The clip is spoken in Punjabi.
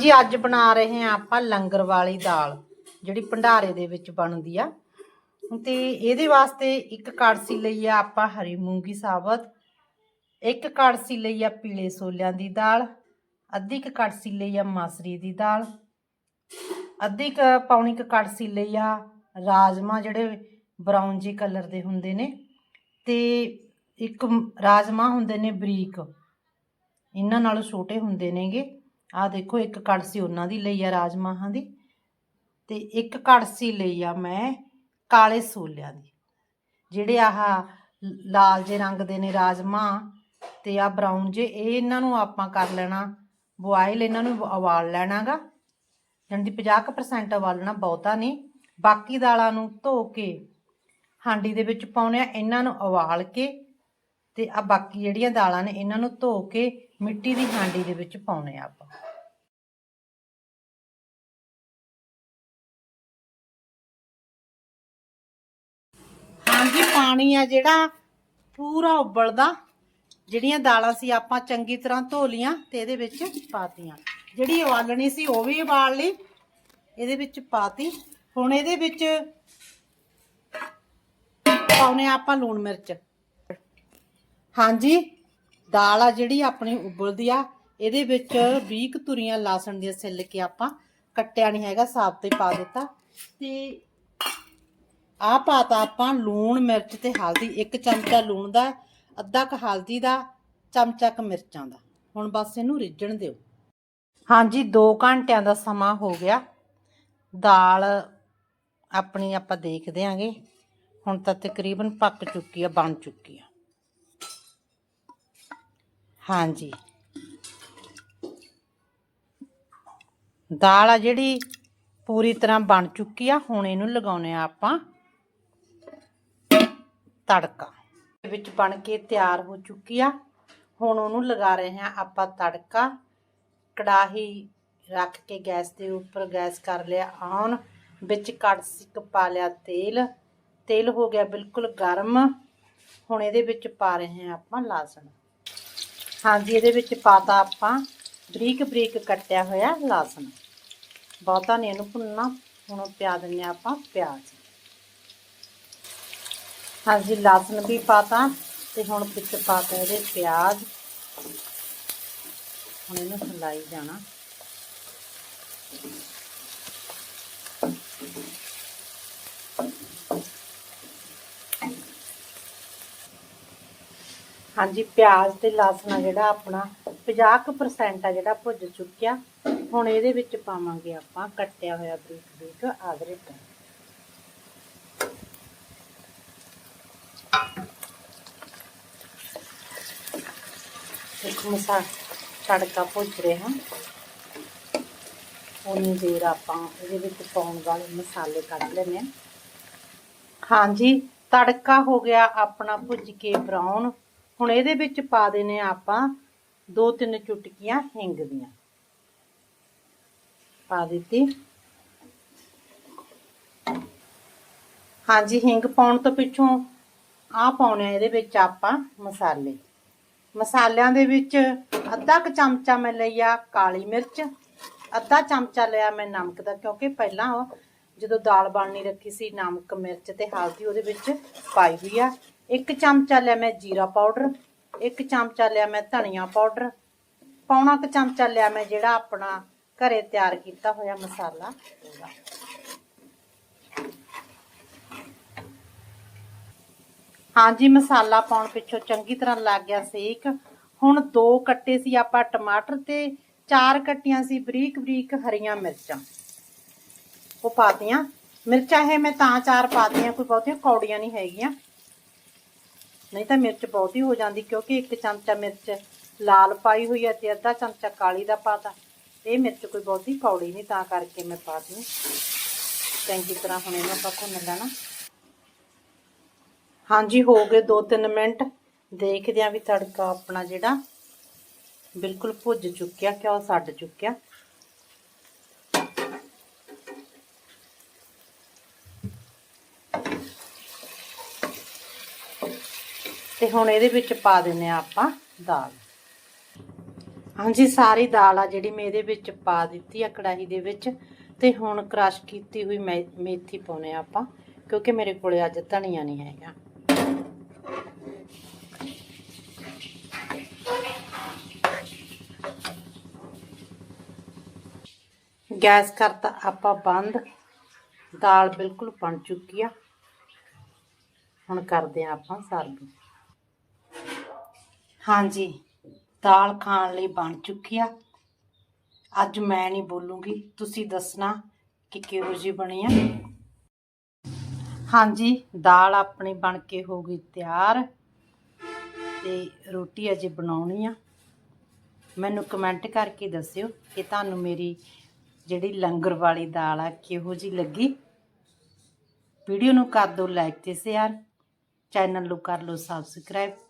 ਜੀ ਅੱਜ ਬਣਾ ਰਹੇ ਹਾਂ ਆਪਾਂ ਲੰਗਰ ਵਾਲੀ ਦਾਲ, ਜਿਹੜੀ ਭੰਡਾਰੇ ਦੇ ਵਿੱਚ ਬਣਦੀ ਆ। ਤੇ ਇਹਦੇ ਵਾਸਤੇ ਇੱਕ ਕੜਸੀ ਲਈ ਆ ਆਪਾਂ ਹਰੀ ਮੂੰਗੀ ਸਾਬਤ, ਇੱਕ ਕੜਸੀ ਲਈ ਆ ਪੀਲੇ ਛੋਲਿਆਂ ਦੀ ਦਾਲ, ਅੱਧੀ ਕੁ ਕੜਸੀ ਲਈ ਆ ਮਸਰੀ ਦੀ ਦਾਲ, ਅੱਧੀ ਕੁ ਪੌਣੀ ਕੁ ਕੜਛੀ ਲਈ ਆ ਰਾਜਮਾ, ਜਿਹੜੇ ਬਰਾਊਨ ਜੀ ਕਲਰ ਦੇ ਹੁੰਦੇ ਨੇ, ਤੇ ਇੱਕ ਰਾਜਮਾ ਹੁੰਦੇ ਨੇ ਬਰੀਕ, ਇਹਨਾਂ ਨਾਲੋਂ ਛੋਟੇ ਹੁੰਦੇ ਨੇਗੇ। ਆ ਦੇਖੋ, ਇੱਕ ਕੜਸੀ ਉਹਨਾਂ ਦੀ ਲਈ ਆ ਰਾਜਮਾਹਾਂ ਦੀ ਤੇ ਇੱਕ ਕੜਸੀ ਲਈ ਆ ਮੈਂ ਕਾਲੇ ਛੋਲਿਆਂ ਦੀ। ਜਿਹੜੇ ਆਹ ਲਾਲ ਜੇ ਰੰਗ ਦੇ ਨੇ ਰਾਜਮਾ ਤੇ ਆ ਬਰਾਊਨ ਜੇ, ਇਹ ਇਹਨਾਂ ਨੂੰ ਆਪਾਂ ਕਰ ਲੈਣਾ ਬੋਇਲ ਇਹਨਾਂ ਨੂੰ ਉਬਾਲ ਲੈਣਾਗਾ। ਜਾਣੀ ਦੀ 50% ਉਬਾਲਣਾ ਬਹੁਤਾ ਨਹੀਂ। ਬਾਕੀ ਦਾਲਾਂ ਨੂੰ ਧੋ ਕੇ, ਹਾਂਡੀ ਦੇ ਵਿੱਚ ਪਾਉਣੇ ਆ, ਇਹਨਾਂ ਨੂੰ ਉਬਾਲ ਕੇ ਤੇ ਆ ਬਾਕੀ ਜਿਹੜੀਆਂ ਦਾਲਾਂ ਨੇ ਇਹਨਾਂ ਨੂੰ ਧੋ ਕੇ ਮਿੱਟੀ ਦੀ ਹਾਂਡੀ ਦੇ ਵਿੱਚ ਪਾਉਣੇ ਆ ਆਪਾਂ। ਹਾਂਜੀ, ਪਾਣੀ ਆ ਜਿਹੜਾ, ਪੂਰਾ ਉਬਲਦਾ। ਜਿਹੜੀਆਂ ਦਾਲਾਂ ਸੀ ਆਪਾਂ ਚੰਗੀ ਤਰ੍ਹਾਂ ਧੋ ਲੀਆਂ ਤੇ ਇਹਦੇ ਵਿੱਚ ਪਾਤੀਆਂ। ਜਿਹੜੀ ਉਬਾਲਣੀ ਸੀ ਉਹ ਵੀ ਉਬਾਲ ਲਈ, ਇਹਦੇ ਵਿੱਚ ਪਾਤੀ। ਹੁਣ ਇਹਦੇ ਵਿੱਚ ਪਾਉਨੇ ਆ ਆਪਾਂ ਲੂਣ ਮਿਰਚ। ਹਾਂਜੀ, ਦਾਲ ਆ ਜਿਹੜੀ ਆਪਣੀ ਉਬਲਦੀ ਆ, ਇਹਦੇ ਵਿੱਚ 20 ਕੁ ਤੁਰੀਆਂ ਲਸਣ ਦੀਆਂ ਸਿੱਲ ਕੇ ਆਪਾਂ ਕੱਟਿਆ ਨਹੀਂ ਹੈਗਾ ਸਾਬਤ 'ਤੇ ਪਾ ਦਿੱਤਾ। ਤੇ ਆ ਪਾਤਾ ਆਪਾਂ ਲੂਣ, ਮਿਰਚ ਤੇ ਹਲਦੀ, ਇੱਕ ਚਮਚਾ ਲੂਣ ਦਾ, ਅੱਧਾ ਕ ਹਲਦੀ ਦਾ, ਚਮਚਾ ਕ ਮਿਰਚਾਂ ਦਾ। ਹੁਣ ਬਸ ਇਹਨੂੰ ਰਿੱਝਣ ਦਿਓ। ਹਾਂਜੀ 2 ਘੰਟਿਆਂ ਦਾ ਸਮਾਂ ਹੋ ਗਿਆ। ਦਾਲ ਆਪਣੀ ਆਪਾਂ ਦੇਖਦੇ ਆਂਗੇ। ਹੁਣ ਤਾਂ ਤਕਰੀਬਨ ਪੱਕ ਚੁੱਕੀ ਆ, ਬਣ ਚੁੱਕੀ ਆ। ਹਾਂਜੀ। ਦਾਲ ਆ ਜਿਹੜੀ ਪੂਰੀ ਤਰ੍ਹਾਂ ਬਣ ਚੁੱਕੀ ਆ, ਹੁਣ ਇਹਨੂੰ ਲਗਾਉਨੇ ਆ ਆਪਾਂ ਤੜਕਾ। ਵਿੱਚ ਬਣ ਕੇ ਤਿਆਰ ਹੋ ਚੁੱਕੀ ਆ। ਹੁਣ ਉਹਨੂੰ ਲਗਾ ਰਹੇ ਹਾਂ ਆਪਾਂ ਤੜਕਾ। ਕੜਾਹੀ ਰੱਖ ਕੇ ਗੈਸ ਦੇ ਉੱਪਰ ਗੈਸ ਕਰ ਲਿਆ ਔਨ ਵਿੱਚ ਕੜਛੀ ਪਾ ਲਿਆ ਤੇਲ। ਤੇਲ ਹੋ ਗਿਆ ਬਿਲਕੁਲ ਗਰਮ। ਹੁਣ ਇਹਦੇ ਵਿੱਚ ਪਾ ਰਹੇ ਹਾਂ ਆਪਾਂ ਲਸਣ ਹਾਂਜੀ, ਇਹਦੇ ਵਿੱਚ ਪਾਤਾ ਆਪਾਂ ਬਰੀਕ ਬਰੀਕ ਕੱਟਿਆ ਹੋਇਆ ਲਸਣ ਬਹੁਤਾ ਨਹੀਂ ਇਹਨੂੰ ਭੁੰਨਣਾ, ਹੁਣ ਪਿਆ ਦਿੰਨੇ ਹਾਂ ਆਪਾਂ ਪਿਆਜ਼। ਹਾਂਜੀ ਲਸਣ ਵੀ ਪਾਤਾ ਤੇ ਹੁਣ ਵਿੱਚ ਪਾਤਾ ਇਹਦੇ ਪਿਆਜ਼। ਹੁਣ ਇਹਨੂੰ ਹਿਲਾਈ ਜਾਣਾ। ਹਾਂਜੀ, ਪਿਆਜ਼ ਤੇ ਲਸਣ ਆ ਜਿਹੜਾ ਆਪਣਾ 50% ਆ ਜਿਹੜਾ ਭੁੱਜ ਚੁੱਕਿਆ। ਹੁਣ ਇਹਦੇ ਵਿੱਚ ਪਾਵਾਂਗੇ ਆਪਾਂ ਕੱਟਿਆ ਹੋਇਆ ਬਰੀਕ ਬਰੀਕ ਅਦਰਕ ਇੱਕ ਮਸਾ ਤੜਕਾ ਭੁੱਜ ਰਿਹਾ। ਉਨੀ ਦੇਰ ਆਪਾਂ ਇਹਦੇ ਵਿੱਚ ਪਾਉਣ ਵਾਲੇ ਮਸਾਲੇ ਕੱਢ ਲੈਣੇ ਹਾਂ। ਹਾਂਜੀ, ਤੜਕਾ ਹੋ ਗਿਆ ਆਪਣਾ ਭੁੱਜ ਕੇ ਬਰਾਊਨ ਹੁਣ ਇਹਦੇ ਵਿੱਚ ਪਾ ਦੇਣੇ ਆ ਆਪਾਂ ਦੋ ਤਿੰਨ ਚੁਟਕੀਆਂ ਹਿੰਗ ਦੀਆਂ। ਪਾ ਦਿੱਤੀ। ਹਾਂਜੀ, ਹਿੰਗ ਪਾਉਣ ਤੋਂ ਪਿੱਛੋਂ ਆ ਪਾਉਣੇ ਆ ਇਹਦੇ ਵਿੱਚ ਆਪਾਂ ਮਸਾਲੇ। ਮਸਾਲਿਆਂ ਦੇ ਵਿੱਚ ਅੱਧਾ ਕੁ ਚਮਚਾ ਮੈਂ ਲਿਆ ਕਾਲੀ ਮਿਰਚ, ਅੱਧਾ ਚਮਚਾ ਲਿਆ ਮੈਂ ਨਮਕ ਦਾ, ਕਿਉਂਕਿ ਪਹਿਲਾਂ ਜਦੋਂ ਦਾਲ ਬਣਨੀ ਰੱਖੀ ਸੀ, ਨਮਕ, ਮਿਰਚ ਤੇ ਹਲਦੀ ਉਹਦੇ ਵਿੱਚ ਪਾਈ ਹੋਈ ਆ। ਇੱਕ ਚਮਚਾ ਲਿਆ ਮੈਂ ਜੀਰਾ ਪਾਊਡਰ, ਇੱਕ ਚਮਚਾ ਲਿਆ ਮੈਂ ਧਨੀਆ ਪਾਊਡਰ, ਪੌਣਾ ਕੁ ਚਮਚਾ ਲਿਆ ਮੈਂ ਜਿਹੜਾ ਆਪਣਾ ਘਰੇ ਤਿਆਰ ਕੀਤਾ ਹੋਇਆ ਮਸਾਲਾ। ਉਹਦਾ ਹਾਂਜੀ, ਮਸਾਲਾ ਪਾਉਣ ਪਿੱਛੋਂ ਚੰਗੀ ਤਰ੍ਹਾਂ ਲੱਗ ਗਿਆ ਸੇਕ ਹੁਣ ਦੋ ਕੱਟੇ ਸੀ ਆਪਾਂ ਟਮਾਟਰ ਤੇ, ਚਾਰ ਕੱਟੀਆਂ ਸੀ ਬਰੀਕ ਬਰੀਕ ਹਰੀਆਂ ਮਿਰਚਾਂ। ਉਹ ਪਾਤੀਆਂ ਮਿਰਚਾਂ ਇਹ ਮੈਂ ਤਾਂ ਚਾਰ ਪਾਤੀਆਂ ਕੋਈ ਬਹੁਤੀਆਂ ਕੌੜੀਆਂ ਨਹੀਂ ਹੈਗੀਆਂ। ਨਹੀਂ ਤਾਂ ਮਿਰਚ ਬਹੁਤੀ ਹੋ ਜਾਂਦੀ ਕਿਉਂਕਿ ਇੱਕ ਚਮਚਾ ਮਿਰਚ ਲਾਲ ਪਾਈ ਹੋਈ ਹੈ ਤੇ ਅੱਧਾ ਚਮਚਾ ਕਾਲੀ ਦਾ ਪਾਤਾ ਇਹ ਮਿਰਚ ਕੋਈ ਬਹੁਤੀ ਕੌੜੀ ਨਹੀਂ, ਤਾਂ ਕਰਕੇ ਮੈਂ ਪਾਤੀ ਚੰਗੀ ਤਰ੍ਹਾਂ ਹੁਣ ਇਹਨੂੰ ਆਪਾਂ ਭੁੰਨ ਲੈਣਾ। ਹਾਂਜੀ, ਹੋ ਗਏ 2-3 ਮਿੰਟ। ਦੇਖਦੇ ਆਂ ਵੀ ਤੜਕਾ ਆਪਣਾ ਜਿਹੜਾ ਬਿਲਕੁਲ ਭੁੱਜ ਚੁੱਕਿਆ ਕਿਉਂ ਸੱਡ ਚੁੱਕਿਆ। ਤੇ ਹੁਣ ਇਹਦੇ ਵਿੱਚ ਪਾ ਦਿੰਨੇ ਆ ਆਪਾਂ ਦਾਲ। ਹਾਂਜੀ, ਸਾਰੀ ਦਾਲ ਆ ਜਿਹੜੀ ਮੈਂ ਇਹਦੇ ਵਿੱਚ ਪਾ ਦਿੱਤੀ ਆ ਕੜਾਹੀ ਦੇ ਵਿੱਚ ਤੇ ਹੁਣ ਕ੍ਰਸ਼ ਕੀਤੀ ਹੋਈ ਮੇ- ਮੇਥੀ ਪਾਉਨੇ ਆ ਆਪਾਂ, ਕਿਉਂਕਿ ਮੇਰੇ ਕੋਲੇ ਅੱਜ ਧਨੀਆ ਨਹੀਂ ਹੈਗਾ। ਗੈਸ ਕਰਤਾ ਆਪਾਂ ਬੰਦ, ਦਾਲ ਬਿਲਕੁਲ ਬਣ ਚੁੱਕੀ ਆ। ਹੁਣ ਕਰਦੇ ਆ ਆਪਾਂ ਸਰਵ। ਹਾਂਜੀ, ਦਾਲ ਖਾਣ ਲਈ ਬਣ ਚੁੱਕੀ ਆ। ਅੱਜ ਮੈਂ ਨਹੀਂ ਬੋਲੂੰਗੀ, ਤੁਸੀਂ ਦੱਸਣਾ ਕਿ ਕਿਹੋ ਜਿਹੀ ਬਣੀ ਆ। ਹਾਂਜੀ, ਦਾਲ ਆਪਣੀ ਬਣ ਕੇ ਹੋ ਗਈ ਤਿਆਰ ਤੇ ਰੋਟੀ ਅਜੇ ਬਣਾਉਣੀ ਆ। ਮੈਨੂੰ ਕਮੈਂਟ ਕਰਕੇ ਦੱਸਿਓ ਕਿ ਤੁਹਾਨੂੰ ਮੇਰੀ ਜਿਹੜੀ ਲੰਗਰ ਵਾਲੀ ਦਾਲ ਆ, ਕਿਹੋ ਜਿਹੀ ਲੱਗੀ। ਵੀਡੀਓ ਨੂੰ ਕਰ ਦਿਓ ਲਾਈਕ ਤੇ ਸ਼ੇਅਰ ਚੈਨਲ ਨੂੰ ਕਰ ਲਓ ਸਬਸਕ੍ਰਾਈਬ